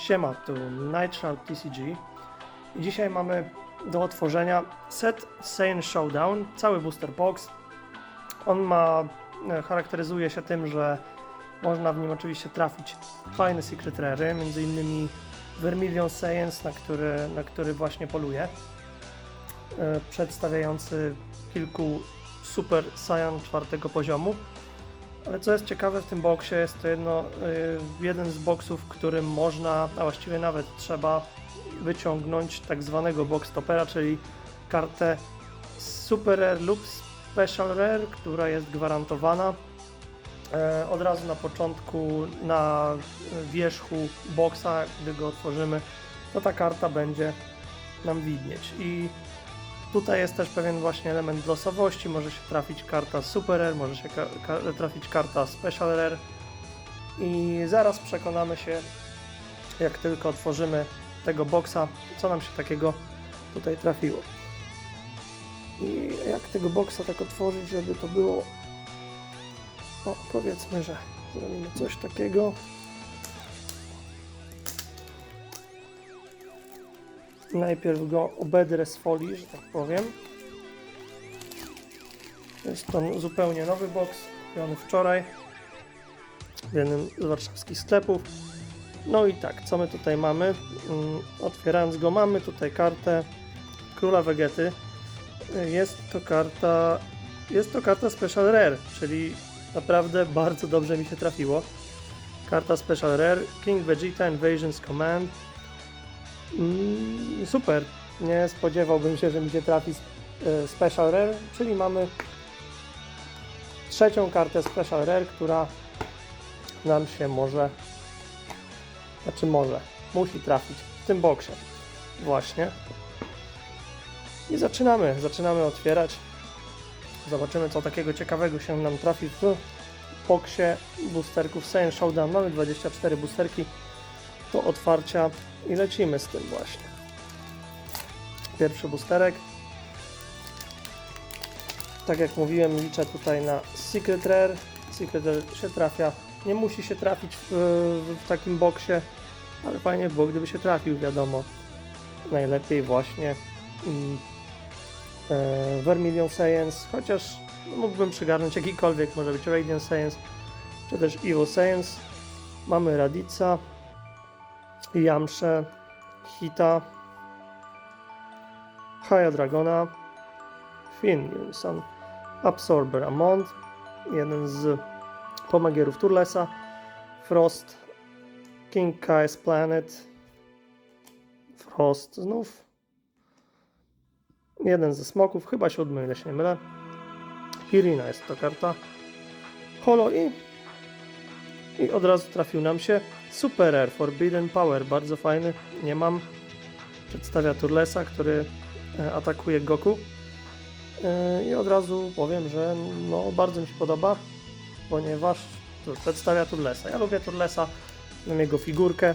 Siema, tu Nitral TCG i dzisiaj mamy do otworzenia set Saiyan Showdown, cały booster box. On ma, e, charakteryzuje się tym, że można w nim oczywiście trafić fajne secret rary, między innymi Vermilion Saiyans, na który, na który właśnie poluję, e, przedstawiający kilku super Saiyan czwartego poziomu. Ale co jest ciekawe w tym boksie, jest to jedno, y, jeden z boksów, w którym można, a właściwie nawet trzeba wyciągnąć tak zwanego box topera, czyli kartę Super Rare lub Special Rare, która jest gwarantowana. E, Od razu na początku na wierzchu boksa, gdy go otworzymy, to ta karta będzie nam widnieć. I Tutaj jest też pewien właśnie element losowości, może się trafić karta Super Rare, może się ka ka trafić karta Special Rare i zaraz przekonamy się, jak tylko otworzymy tego boxa, co nam się takiego tutaj trafiło. I jak tego boxa tak otworzyć, żeby to było, o powiedzmy, że zrobimy coś takiego. Najpierw go obedrę z folii, że tak powiem. Jest to zupełnie nowy box, kupiony wczoraj w jednym z warszawskich sklepów. No i tak, co my tutaj mamy? Mm, Otwierając go, mamy tutaj kartę Króla Vegety. Jest to karta, jest to karta Special Rare, czyli naprawdę bardzo dobrze mi się trafiło. Karta Special Rare, King Vegeta Invasions Command. Mm, super. Nie spodziewałbym się, że mi się trafi e, Special Rare, czyli mamy trzecią kartę Special Rare, która nam się może, znaczy może, musi trafić w tym boksie. Właśnie. I zaczynamy, zaczynamy otwierać. Zobaczymy, co takiego ciekawego się nam trafi w boksie boosterków Saiyan Showdown. Mamy 24 boosterki do otwarcia i lecimy z tym właśnie. Pierwszy boosterek. Tak jak mówiłem, liczę tutaj na Secret Rare. Secret Rare się trafia. Nie musi się trafić w, w takim boksie, ale fajnie by było, gdyby się trafił, wiadomo. Najlepiej właśnie mm, e, Vermilion Science, chociaż mógłbym przygarnąć jakikolwiek, może być Radiant Science, czy też Evil Science. Mamy Radica, Yamsze, Hita, Haya Dragona, Finn Unison, Absorber Amont, jeden z pomagierów Turlesa, Frost, King Kai's Planet, Frost znów, jeden ze smoków, chyba siódmy, ile się nie mylę, Irina jest to karta, Holo i i od razu trafił nam się Super Rare Forbidden Power, bardzo fajny, nie mam. Przedstawia Turlesa, który e, atakuje Goku. E, I od razu powiem, że no, bardzo mi się podoba, ponieważ przedstawia Turlesa. Ja lubię Turlesa, mam jego figurkę,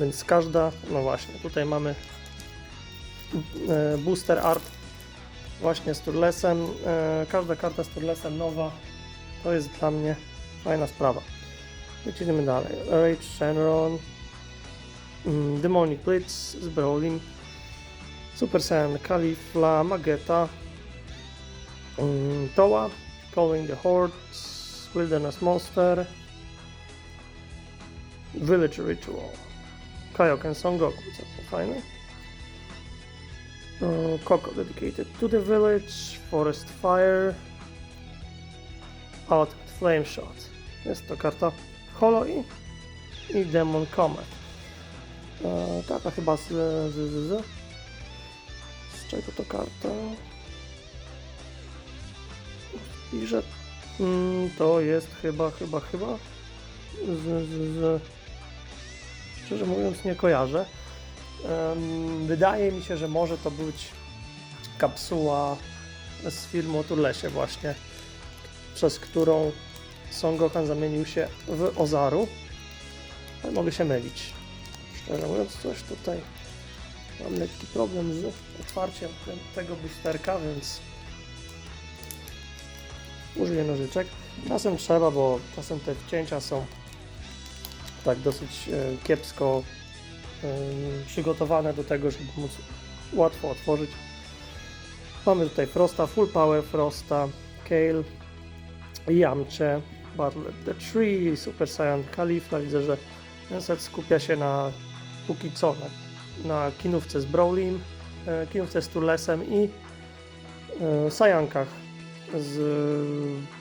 więc każda, no właśnie, tutaj mamy e, booster art właśnie z Turlesem. Każda karta z Turlesem nowa to jest dla mnie Fajna sprawa. Lecimy dalej. Rage Shenron, mm, Demonic Blitz z Super Saiyan Kalifla, Mageta, mm, Toa, Calling the Hordes, Wilderness Monster, Village Ritual, Kaioken Son Goku, co fajne. Mm, Coco dedicated to the village, Forest Fire, Ultimate Flame Shot. Jest to karta Holo i, i Demon Comet. E, karta chyba z, z, z, z. Z czego to karta? I że mm, to jest chyba, chyba, chyba z, z, z. Szczerze mówiąc nie kojarzę. Em, wydaje mi się, że może to być kapsuła z filmu o Turlesie właśnie, przez którą Son Gohan zamienił się w Ozaru. Ale mogę się mylić. Szczerze mówiąc, coś tutaj mam lekki problem z otwarciem tego boosterka, więc użyję nożyczek. Czasem trzeba, bo czasem te wcięcia są tak dosyć e, kiepsko przygotowane do tego, żeby móc łatwo otworzyć. Mamy tutaj Frosta, Full Power Frosta, Kale, Yamcze, Battle at the Tree, Super Saiyan Kalifla. Widzę, że ten set skupia się na póki co na, na kinówce z Brolin, e, kinówce z Turlesem i e, Saiyankach z e,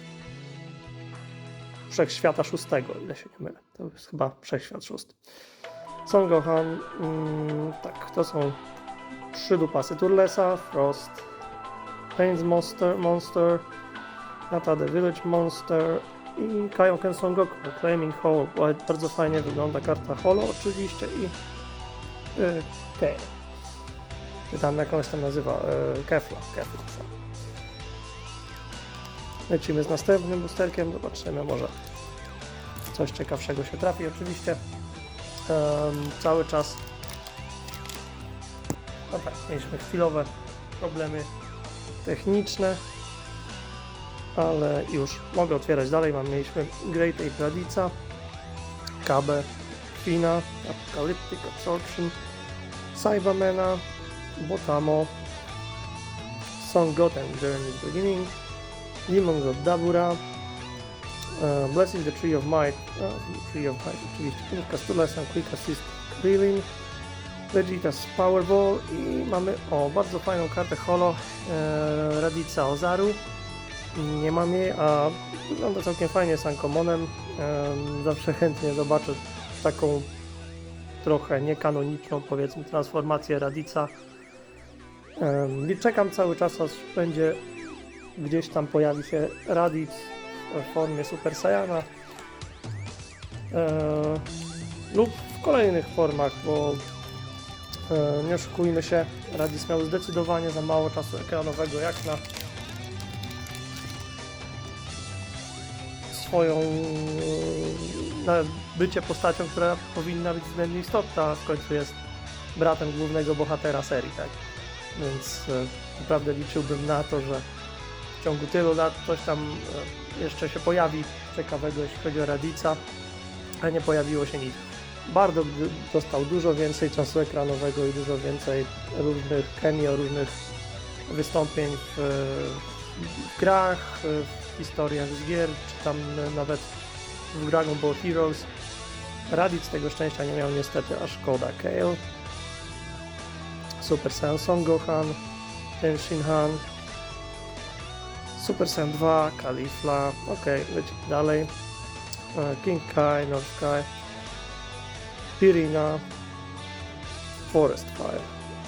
Wszechświata szóstego, ile się nie mylę. To jest chyba Wszechświat szósty. Son Gohan, mm, tak, to są trzy dupasy Turlesa, Frost, Pains Monster, Monster, Nata the Village Monster i Kaioken Son Goku, Claiming Holo. Bardzo fajnie wygląda karta Holo oczywiście i Kale. Czy tam jakąś tam nazywa, yy, Kefla, Kefla. co. Lecimy z następnym boosterkiem, zobaczymy może coś ciekawszego się trafi. Oczywiście em, cały czas no tak, mieliśmy chwilowe problemy techniczne, ale już mogę otwierać dalej. Mam, mieliśmy Great Ape Radica, Kabe, Fina, Apocalyptic Absorption, Saibamena, Botamo, Son Goten Journey's Beginning, Demon God Dabura, uh, Blessing the Tree of Might, uh, Tree of Might oczywiście, Kurka Stulesa, Quick Assist Krillin, Vegeta's Powerball i mamy o bardzo fajną kartę Holo e, Radica Ozaru. Nie mam jej, a wygląda całkiem fajnie z Uncommоnem. E, zawsze chętnie zobaczę taką trochę niekanoniczną powiedzmy transformację Radica. I czekam cały czas aż będzie gdzieś tam pojawi się Radic w formie Super Saiyana lub w kolejnych formach, bo Nie oszukujmy się, Radis miał zdecydowanie za mało czasu ekranowego jak na swoją e, bycie postacią, która powinna być względnie istotna, a w końcu jest bratem głównego bohatera serii, tak? Więc e, naprawdę liczyłbym na to, że w ciągu tylu lat coś tam e, jeszcze się pojawi ciekawego, jeśli chodzi o Radica, a nie pojawiło się nic. Bardo gdy- dostał dużo więcej czasu ekranowego i dużo więcej różnych cameo, różnych wystąpień w, w grach, w historiach z gier, czy tam nawet w Dragon Ball Heroes. Raditz tego szczęścia nie miał niestety, a szkoda. Kale, Super Saiyan Son Gohan, Ten Shinhan, Super Saiyan 2, Kalifla, ok, lecimy dalej. E, King Kai, North Kai. Pirina, Forest Fire.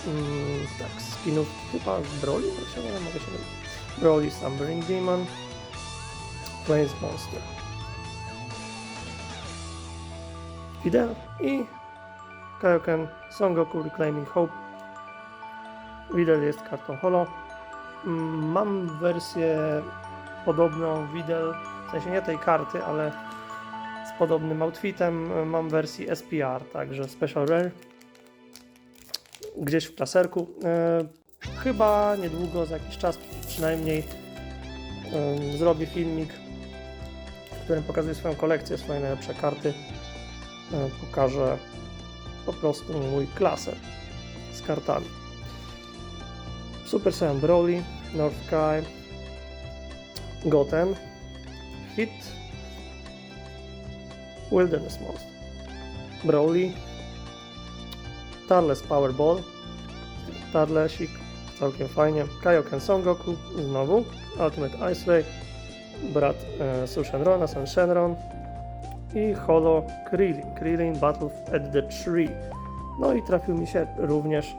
Mm, tak, skinów chyba Broly, mogę się. Broly, Slumbering Demon, Plains Monster. Fidel i Kaioken Son Goku Reclaiming Hope. Widel jest kartą holo. Mm, Mam wersję podobną Widel, w sensie nie tej karty, ale z podobnym outfitem. e, Mam wersji SPR, także Special Rare. Gdzieś w klaserku. E, chyba niedługo, za jakiś czas przynajmniej, em, zrobię filmik, którym pokazuję swoją kolekcję, swoje najlepsze karty. E, pokażę po prostu mój klaser z kartami. Super Saiyan Broly, North Sky, Goten, Hit, Wilderness Monster, Broly, Tarles Powerball, Tarlesik, całkiem fajnie, Kaioken Son Goku, znowu, Ultimate Ice Ray, brat e, Su Shenrona, Sun Shenron i Holo Krillin, Krillin Battle at the Tree. No i trafił mi się również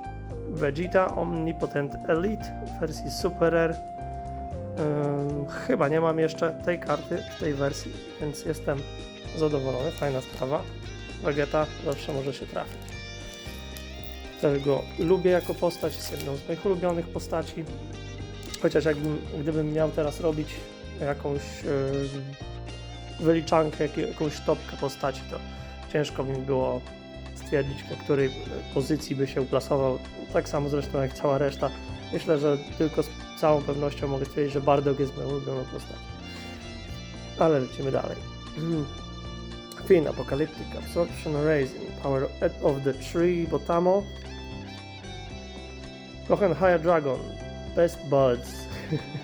Vegeta Omnipotent Elite w wersji Super Rare. Chyba nie mam jeszcze tej karty w tej wersji, więc jestem zadowolony, fajna sprawa. Vegeta zawsze może się trafić. Też go lubię jako postać, jest jedną z moich ulubionych postaci. Chociaż jakbym, gdybym miał teraz robić jakąś yy, wyliczankę, jak- jakąś topkę postaci, to ciężko mi było stwierdzić, po której pozycji by się uplasował. Tak samo zresztą jak cała reszta. Myślę, że tylko z całą pewnością mogę stwierdzić, że Bardock jest moją ulubioną postacią. Ale lecimy dalej. Fin Apocalyptic Absorption Raising Power of the Tree Botamo Kochen Higher Dragon Best Buds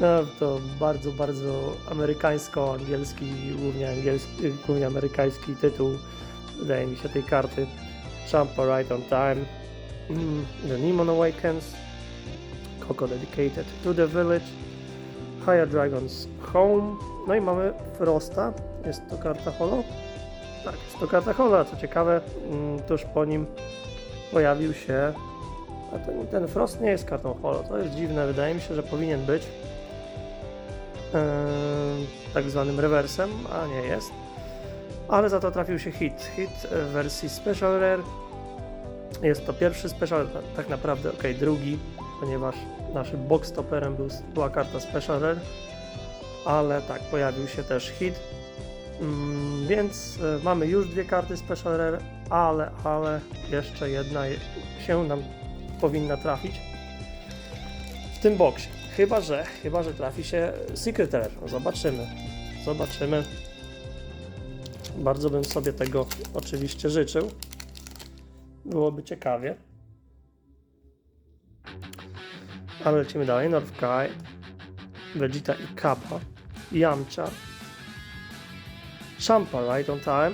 No to bardzo, bardzo amerykańsko-angielski, głównie angielski, głównie amerykański tytuł. Wydaje mi się tej karty. Champa Right on Time. Mm, The Demon Awakens. Coco Dedicated to the Village. Higher Dragons Home. No i mamy Frosta. Jest to karta holo? Tak, jest to karta holo, co ciekawe mm, tuż po nim pojawił się a ten, ten Frost nie jest kartą holo, to jest dziwne, wydaje mi się, że powinien być tak zwanym rewersem, a nie jest. Ale za to trafił się hit. Hit w wersji Special Rare. Jest to pierwszy special, tak naprawdę ok, drugi, ponieważ naszym box toperem był, była karta Special Rare, ale tak, pojawił się też hit. Mm, więc e, mamy już dwie karty Special Rare, ale, ale jeszcze jedna je- się nam powinna trafić w tym boksie. Chyba, że, chyba, że trafi się Secret Rare. No, Zobaczymy. Zobaczymy. Bardzo bym sobie tego oczywiście życzył. Byłoby ciekawie. Ale lecimy dalej. Northkai, Vegeta i Kappa, Yamcha, Champa Right on Time,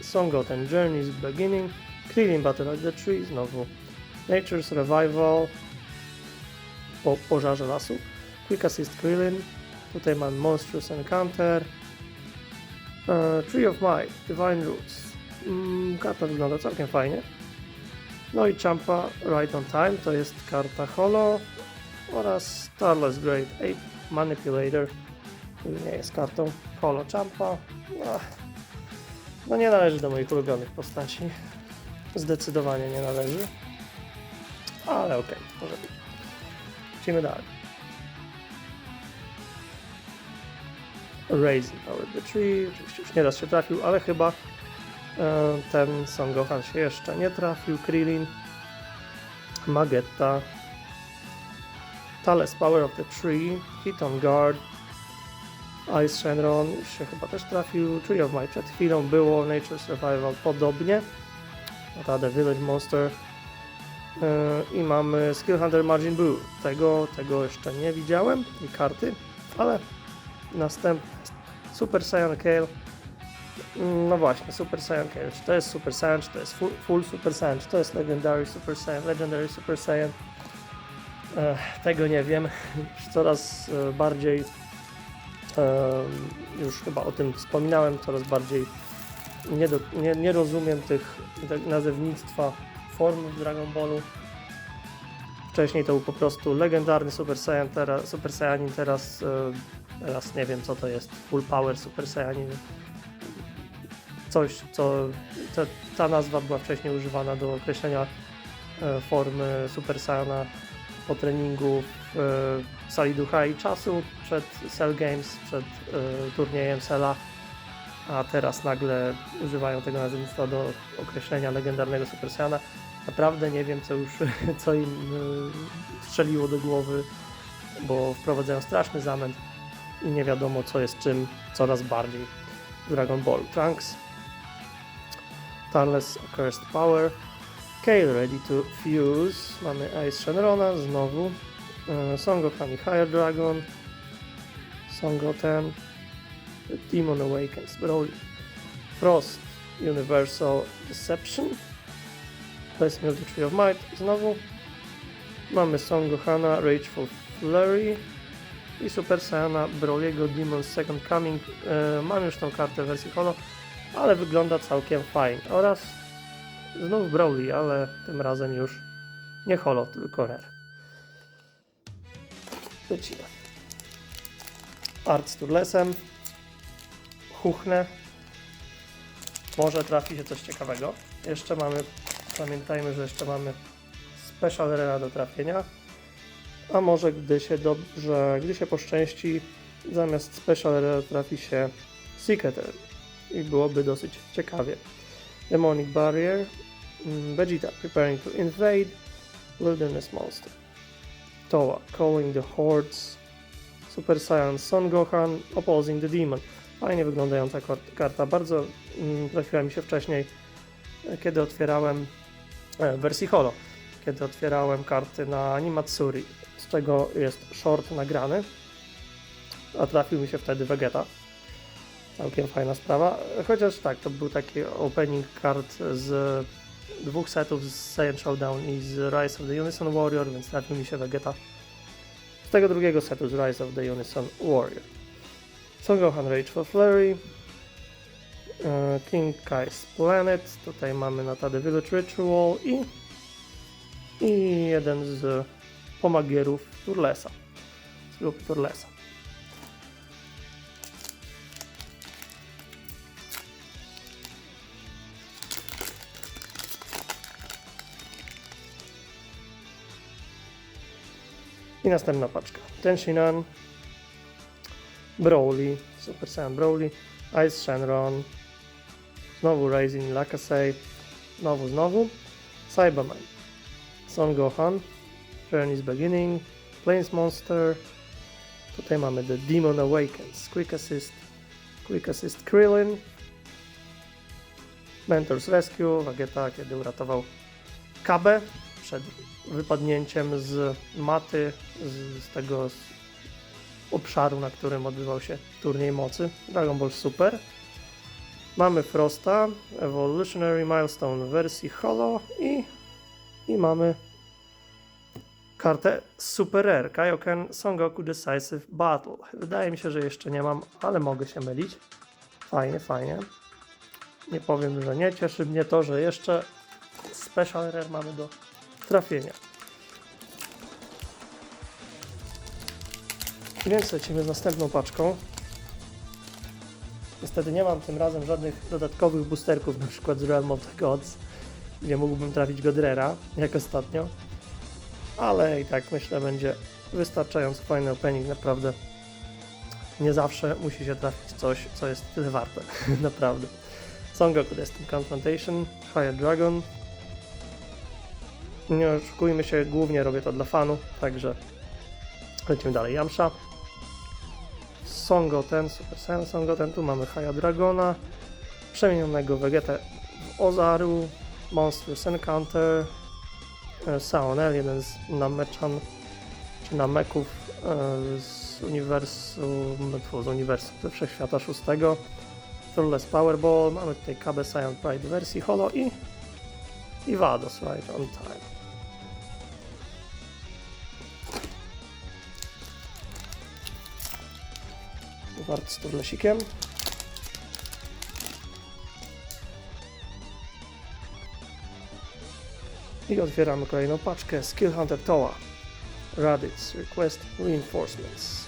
Songoten Journey's Beginning, Krillin Battle of the Tree, znowu Nature's Revival, po pożarze lasu. Quick Assist Krillin. Tutaj mam Monstrous Encounter. E, Tree of Might, Divine Roots. Mm, karta wygląda całkiem fajnie. No i Champa Right on Time to jest karta Holo oraz Starless Great Ape Manipulator. który Nie jest kartą Holo Champa. No, no nie należy do moich ulubionych postaci. Zdecydowanie nie należy. Ale okej, może być. Lecimy dalej. Raising Power the Tree. Oczywiście już nieraz się trafił, ale chyba e, ten Son Gohan się jeszcze nie trafił. Krillin, Magetta, Thales Power of the Tree, Hit on Guard, Ice Shenron już się chyba też trafił. Tree of Might przed chwilą było, Nature Survival podobnie. Radę Village Monster. Yy, I mamy Skill Hunter Margin Boo. Tego, tego jeszcze nie widziałem, tej karty, ale następny Super Saiyan Kale. No właśnie, Super Saiyan Kale. Czy to jest Super Saiyan, czy to jest full, full Super Saiyan, czy to jest Legendary Super Saiyan, Legendary Super Saiyan? Tego nie wiem. Coraz e, bardziej, e, już chyba o tym wspominałem, coraz bardziej nie, do, nie, nie rozumiem tych nazewnictwa form w Dragon Ballu. Wcześniej to był po prostu legendarny Super Saiyan, teraz, Super Saiyanin, teraz, e, teraz nie wiem co to jest, Full Power Super Saiyanin. Coś, co ta, nazwa była wcześniej używana do określenia e, formy Super Saiyana po treningu w e, sali ducha i czasu przed Cell Games, przed turniejem Cella a teraz nagle używają tego nazewnictwa do określenia legendarnego Super Saiyana. Naprawdę nie wiem, co już, co im y, strzeliło do głowy, bo wprowadzają straszny zamęt i nie wiadomo, co jest czym coraz bardziej Dragon Ball. Trunks, Tarles Accursed Power, Kale Ready to Fuse, mamy Ice Shenrona znowu, y, Son Gohan i Higher Dragon, Son Goten, Demon Awakens, Broly, Frost, Universal Deception, Of the Tree of Might, znowu mamy Son Gohana, Rageful Flurry i Super Saiyana Broly'ego Demon's Second Coming. E, mam już tą kartę w wersji holo, ale wygląda całkiem fajnie. Oraz znów Broly, ale tym razem już nie holo, tylko rare. Lecimy. Art z Turlesem. Chuchnę. Może trafi się coś ciekawego. Jeszcze mamy, pamiętajmy, że jeszcze mamy Special Rare do trafienia. A może gdy się dobrze, gdy się poszczęści, zamiast Special Rare trafi się Secret. I byłoby dosyć ciekawie. Demonic Barrier, mm, Vegeta Preparing to Invade, Wilderness Monster. Toa Calling the Hordes, Super Saiyan Son Gohan Opposing the Demon. Fajnie wyglądająca karta. Bardzo mm, trafiła mi się wcześniej, kiedy otwierałem w wersji Holo, kiedy otwierałem karty na Animatsuri, z czego jest short nagrany, a trafił mi się wtedy Vegeta. Całkiem fajna sprawa. Chociaż tak, to był taki opening kart z dwóch setów z Saiyan Showdown i z Rise of the Unison Warrior, więc trafił mi się Vegeta z tego drugiego setu z Rise of the Unison Warrior. Son Gohan Rage for Flurry, e, King Kai's Planet, tutaj mamy Natade Village Ritual i, i jeden z pomagierów Turlesa, z lub Turlesa. I następna paczka. Tenshinhan, Broly, Super Saiyan Broly, Ice Shenron, znowu Rising Lakasei, znowu, znowu, Cyberman, Son Gohan, Journey's Beginning, Plains Monster, tutaj mamy The Demon Awakens, Quick Assist, Quick Assist Krillin, Mentor's Rescue, Vegeta, kiedy uratował Kabę przed wypadnięciem z maty, z, z tego obszaru, na którym odbywał się turniej mocy. Dragon Ball Super. Mamy Frosta, Evolutionary Milestone w wersji Holo i, i mamy kartę Super Rare, Kaioken Son Goku Decisive Battle. Wydaje mi się, że jeszcze nie mam, ale mogę się mylić. Fajnie, fajnie. Nie powiem, że nie. Cieszy mnie to, że jeszcze Special Rare mamy do trafienia. Więc lecimy z następną paczką. Niestety nie mam tym razem żadnych dodatkowych boosterków, na przykład z Realm of the Gods, gdzie mógłbym trafić Godrera, jak ostatnio. Ale i tak myślę będzie wystarczająco fajny opening, naprawdę. Nie zawsze musi się trafić coś, co jest tyle warte, naprawdę. Son Goku Destined Confrontation, Fire Dragon. Nie oszukujmy się, głównie robię to dla fanu, także lecimy dalej. Yamsha, Songoten, Super Saiyan Songoten, tu mamy Haya Dragona, przemienionego Vegetę w Ozaru, Monstrous Encounter, e, Saonel, jeden z Namechan, czy Nameków e, z uniwersum, z uniwersum ze Wszechświata szóstego, Thunderless Powerball, mamy tutaj KB Saiyan Pride wersji Holo i i Vados Right on Time. Wart z turlesikiem. I otwieramy kolejną paczkę Skill Hunter Toa. Raditz Request Reinforcements.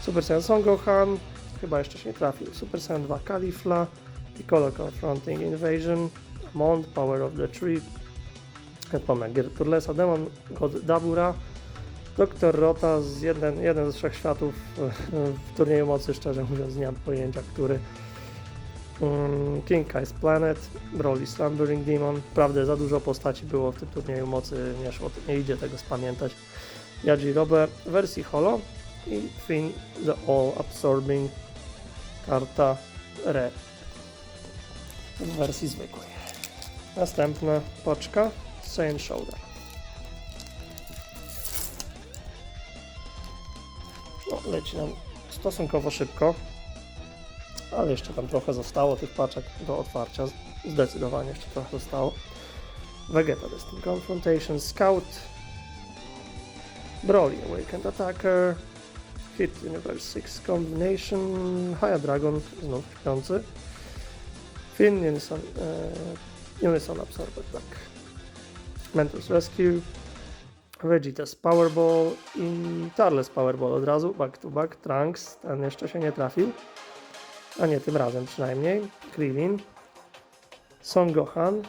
Super Saiyan Son Gohan. Chyba jeszcze się nie trafił. Super Saiyan 2 Califla. Piccolo Confronting Invasion. Mond Power of the Tree. Pomegier Turlesa Demon God Dabura. Doktor Rota z jeden, jeden z trzech światów w turnieju mocy, szczerze mówiąc nie mam pojęcia, który. Mm, King Kai's Planet, Broly Slumbering Demon. Prawdę za dużo postaci było w tym turnieju mocy, nie szło, nie idzie tego spamiętać. Yajirobe w wersji Holo i Finn the All Absorbing karta Re w wersji zwykłej. Następna paczka Saiyan Shoulder. Leci nam stosunkowo szybko, ale jeszcze tam trochę zostało tych paczek do otwarcia. Zdecydowanie jeszcze trochę zostało. Vegeta Destined Confrontation, Scout, Broly Awakened Attacker, Hit Universe 6 Combination, Haya Dragon, znów śpiący, Finn Unison, e, Absorber, tak. Mentor's Rescue, Vegetas Powerball i Tarles Powerball od razu, back to back, Trunks, ten jeszcze się nie trafił, a nie tym razem przynajmniej, Krillin, Son Gohan,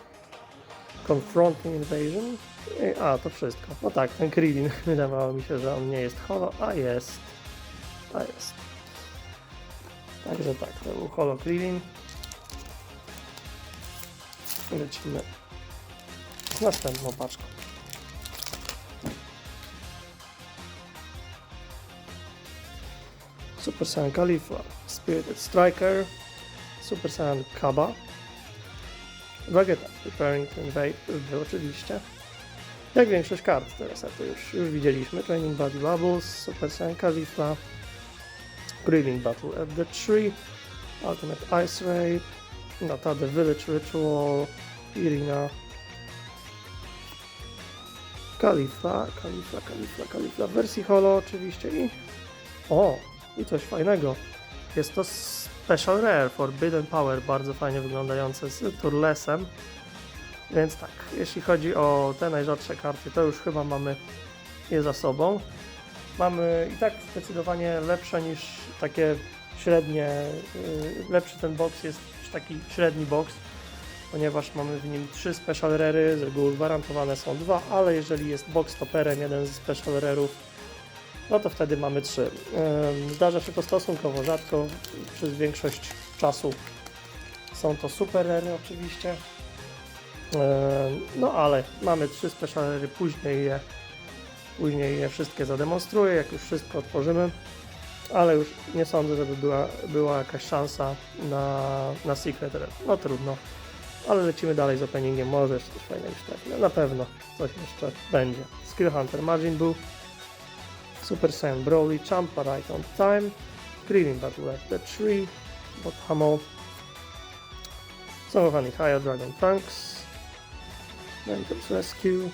Confronting Invasion, i, a to wszystko, no tak, ten Krillin, wydawało mi się, że on nie jest holo, a jest, a jest. Także tak, to był holo Krillin. Lecimy następną paczką. Super Saiyan Caulifla, Spirited Striker, Super Saiyan Kaba, Vegeta, Preparing to Invade, oczywiście. Jak większość kart teraz, to już, już widzieliśmy. Training Body Bubbles, Super Saiyan Caulifla, Grieving Battle at the Tree, Ultimate Ice Ray, Nata The Village Ritual, Irina, Kalifla, Kalifla, Kalifla, Kalifla w wersji holo oczywiście i o, i coś fajnego. Jest to Special Rare Forbidden Power, bardzo fajnie wyglądające z Turlesem. Więc tak, jeśli chodzi o te najrzadsze karty, to już chyba mamy je za sobą. Mamy i tak zdecydowanie lepsze niż takie średnie, yy, lepszy ten box jest niż taki średni box, ponieważ mamy w nim trzy special rary, z reguły gwarantowane są dwa, ale jeżeli jest box toperem jeden ze special rarów, no to wtedy mamy trzy. Ym, Zdarza się to stosunkowo rzadko, przez większość czasu są to super rary oczywiście. No ale mamy trzy special rary, później je, później je wszystkie zademonstruję, jak już wszystko otworzymy. Ale już nie sądzę, żeby była, była jakaś szansa na, na Secret Rare. No trudno. Ale lecimy dalej z openingiem. Może jeszcze coś fajnego. No, na pewno coś jeszcze będzie. Skill Hunter Margin Bull, Super Saiyan Broly, Champa Right on Time, Grieving Battle at the Tree, Bot Hamo, Song of Anihaya Dragon Trunks, Mentor's Rescue,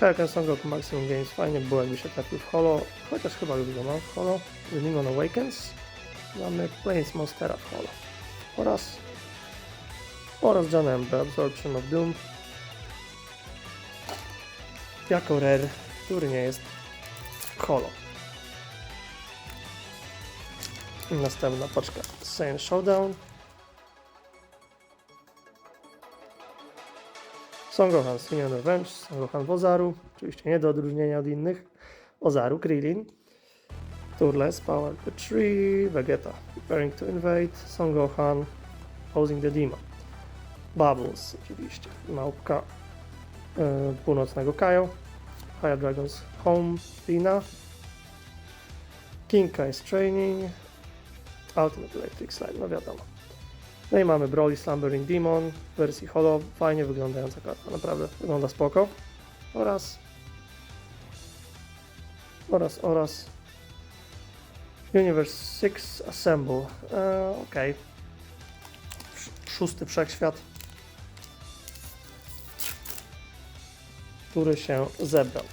Kajaken Song of Maximum Games fajnie było jakby się trafił w holo, chociaż chyba już go mam w holo. Demon Awakens, mamy Plains Monstera w holo oraz oraz John Ember, Absorption of Doom jako rare, który nie jest holo. Następna paczka. Saiyan Showdown. Songohan Sinion Revenge, Songohan Wozaru, oczywiście nie do odróżnienia od innych, Ozaru, Krillin, Turles, Power the Tree, Vegeta, Preparing to Invade, Songohan, Posing the Demon, Bubbles oczywiście, Małpka e, Północnego Kajo, Higher Dragons Home, Rina, King Kai's Training, Ultimate Electric Slide, no wiadomo. No i mamy Broly Slumbering Demon w wersji holo, fajnie wyglądająca karta, naprawdę wygląda spoko. Oraz oraz, oraz Universe 6 Assemble, e, ok. Szósty wszechświat, który się zebrał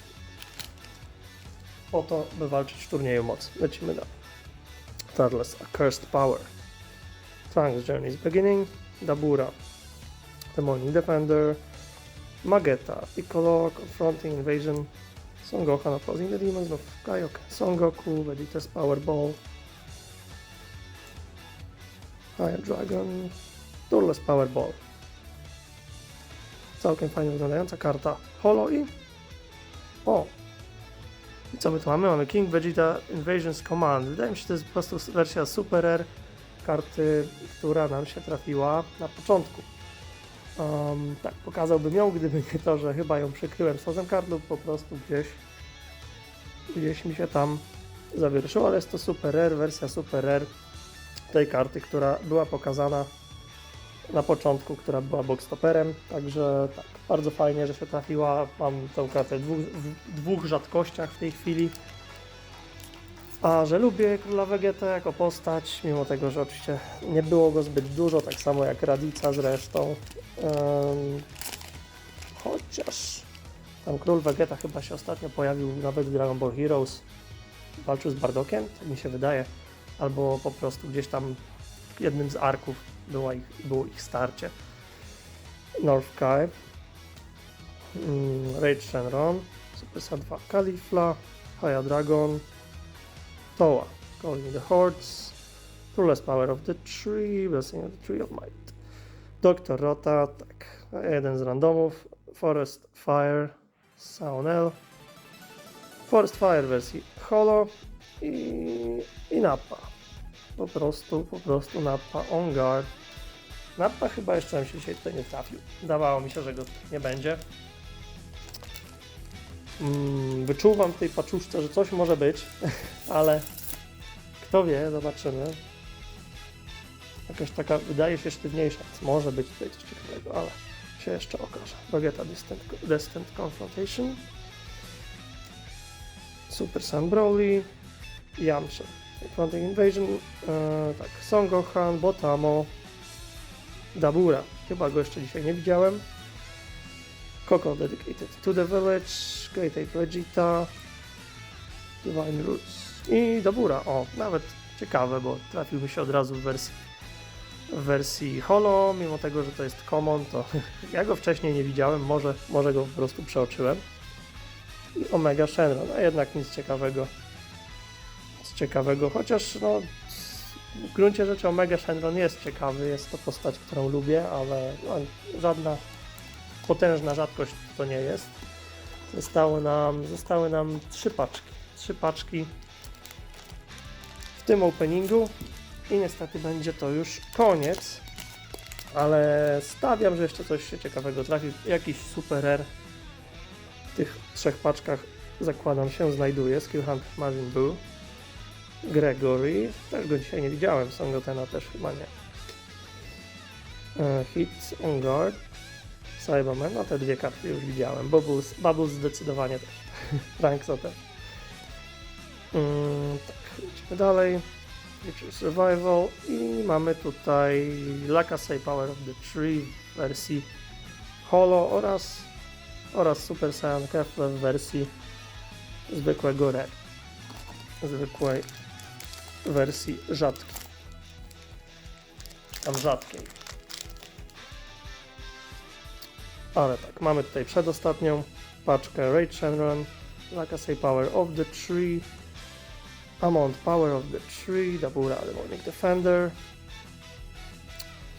po to, by walczyć w turnieju mocy. Lecimy dalej. Turles Accursed Power. Trunks Journey's Beginning, Dabura, The Morning Defender, Magetta, Piccolo, Confronting Invasion, Son Gohan Opposing the Demons of Kaioken, Son Goku, Vegeta's Powerball, Higher Dragon, Turles Powerball. Całkiem fajnie wyglądająca karta Holo i... O! Co my tu mamy? Mamy King Vegeta Invasions Command. Wydaje mi się, że to jest po prostu wersja Super Rare karty, która nam się trafiła na początku. Um, tak, pokazałbym ją, gdyby nie to, że chyba ją przykryłem sozem kart lub po prostu gdzieś gdzieś mi się tam zawierszyło, ale jest to Super Rare, wersja Super Rare tej karty, która była pokazana na początku, która była boxtoperem, także tak, bardzo fajnie, że się trafiła. Mam tą kartę dwóch, w dwóch rzadkościach w tej chwili. A że lubię Króla Vegeta jako postać, mimo tego, że oczywiście nie było go zbyt dużo, tak samo jak Radica zresztą. Em, chociaż tam Król Vegeta chyba się ostatnio pojawił nawet w Dragon Ball Heroes. Walczył z Bardokiem, tak mi się wydaje. Albo po prostu gdzieś tam w jednym z arków była ich, było ich starcie. North Kai, mm, Rage Shenron, Super Saiyan 2 Kalifla, Haya Dragon, Toa, Calling the Hordes, Ruleless Power of the Tree, Blessing of the Tree of Might, Doktor Rota, tak, jeden z randomów, Forest Fire, Saonel, Forest Fire wersji Holo i, i Nappa. Po prostu, po prostu Nappa on guard. Nappa chyba jeszcze nam się dzisiaj tutaj nie trafił. Dawało mi się, że go nie będzie. Mm, wyczuwam w tej paczuszce, że coś może być, ale Kto wie, zobaczymy. Jakaś taka, wydaje się sztywniejsza, może być tutaj coś ciekawego, ale się jeszcze okaże. Vegeta Distant, Distant Confrontation. Super Sun Broly. Yamcha. Fronting Invasion. E, tak, Son Gohan, Botamo. Dabura. Chyba go jeszcze dzisiaj nie widziałem. Coco Dedicated to the Village. Great Ape Vegeta. Divine Roots. I Dabura. O, nawet ciekawe, bo trafił mi się od razu w wersji w wersji holo, mimo tego, że to jest common, to ja go wcześniej nie widziałem, może, może go po prostu przeoczyłem. I Omega Shenron, a jednak nic ciekawego. Ciekawego, chociaż no, w gruncie rzeczy Omega Shenron jest ciekawy, jest to postać, którą lubię, ale no, żadna potężna rzadkość to nie jest. Zostały nam, zostały nam trzy paczki. Trzy paczki w tym openingu. I niestety będzie to już koniec. Ale stawiam, że jeszcze coś się ciekawego trafi. Jakiś super rare w tych trzech paczkach zakładam się znajduje. Skill Hunt Marvin Boo. Gregory. Też go dzisiaj nie widziałem. Songotena też chyba nie. E, Hit on Guard. Cyberman. No te dwie karty już widziałem. Bubbles, Bubbles zdecydowanie też. Rankso też. Mm, tak, lecimy dalej. Future Survival i mamy tutaj Lakasei Power of the Tree w wersji Holo oraz, oraz Super Saiyan Kefle w wersji zwykłego Red. Zwykłej wersji rzadkiej. Tam rzadkiej. Ale tak, mamy tutaj przedostatnią paczkę Raid Shenron, Lakasei Power of the Tree, Amount Power of the Tree, Dabura Demonic Defender,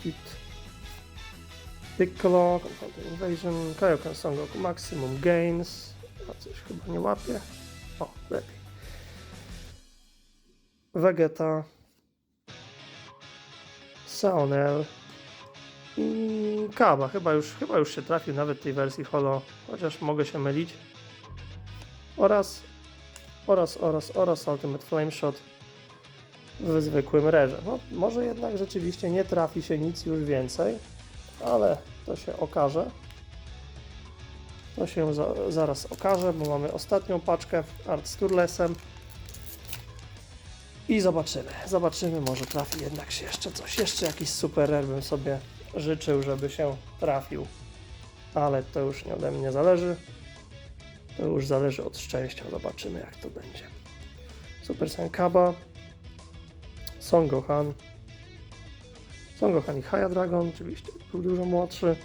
Hit, Piccolo, Confronting Invasion, Kaioken Son Goku Maximum Gains, a coś chyba nie łapie, o, lepiej, Vegeta, Saonel i Kaba, chyba już, chyba już się trafił nawet tej wersji holo, chociaż mogę się mylić, oraz oraz, oraz, oraz Ultimate Flame Shot w zwykłym rerze. No, może jednak rzeczywiście nie trafi się nic już więcej, ale to się okaże. To się za, zaraz okaże, bo mamy ostatnią paczkę Art z Turlesem. I zobaczymy, zobaczymy, może trafi jednak się jeszcze coś, jeszcze jakiś super rare bym sobie życzył, żeby się trafił, ale to już nie ode mnie zależy. To już zależy od szczęścia. Zobaczymy, jak to będzie. Super Saiyan Kaba, Son Gohan, Son Gohan i Haya Dragon, oczywiście był dużo młodszy.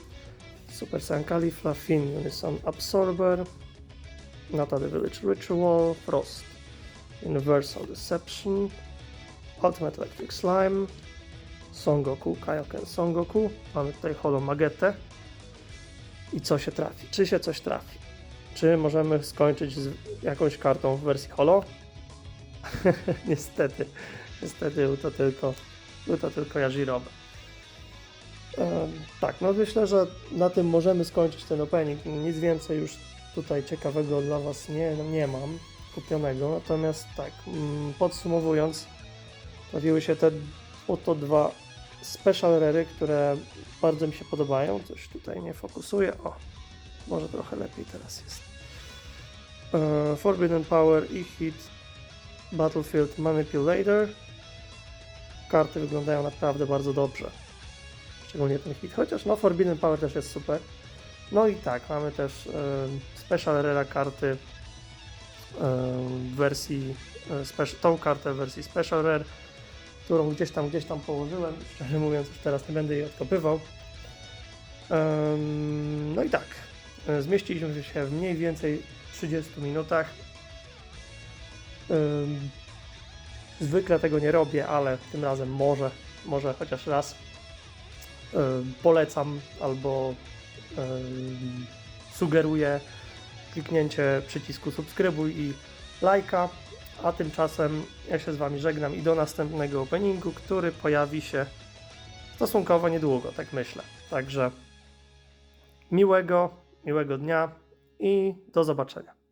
Super Saiyan Caulifla, Finn Unison Absorber, Nata Village Ritual, Frost, Universal Deception, Ultimate Electric Slime, Son Goku, Kaioken Son Goku. Mamy tutaj Holo Magetę. I co się trafi? Czy się coś trafi? Czy możemy skończyć z jakąś kartą w wersji holo? niestety, niestety był to tylko, był to tylko Yajirobe. E, tak, no myślę, że na tym możemy skończyć ten opening. Nic więcej już tutaj ciekawego dla Was nie, nie mam kupionego. Natomiast tak, mm, podsumowując, pojawiły się te oto dwa special rary, które bardzo mi się podobają. Coś tutaj nie fokusuje. O, może trochę lepiej teraz jest. Uh, Forbidden Power i Hit Battlefield Manipulator. Karty wyglądają naprawdę bardzo dobrze. Szczególnie ten hit, chociaż no Forbidden Power też jest super. No i tak, mamy też um, Special Rare karty w wersji, special, tą kartę w wersji Special Rare, którą gdzieś tam, gdzieś tam położyłem. Szczerze mówiąc, już teraz nie będę jej odkopywał. No i tak, e, zmieściliśmy się w mniej więcej 30 minutach. Zwykle tego nie robię, ale tym razem może, może chociaż raz polecam albo sugeruję kliknięcie przycisku subskrybuj i lajka. A tymczasem ja się z Wami żegnam i do następnego openingu, który pojawi się stosunkowo niedługo, tak myślę. Także miłego, miłego dnia i do zobaczenia.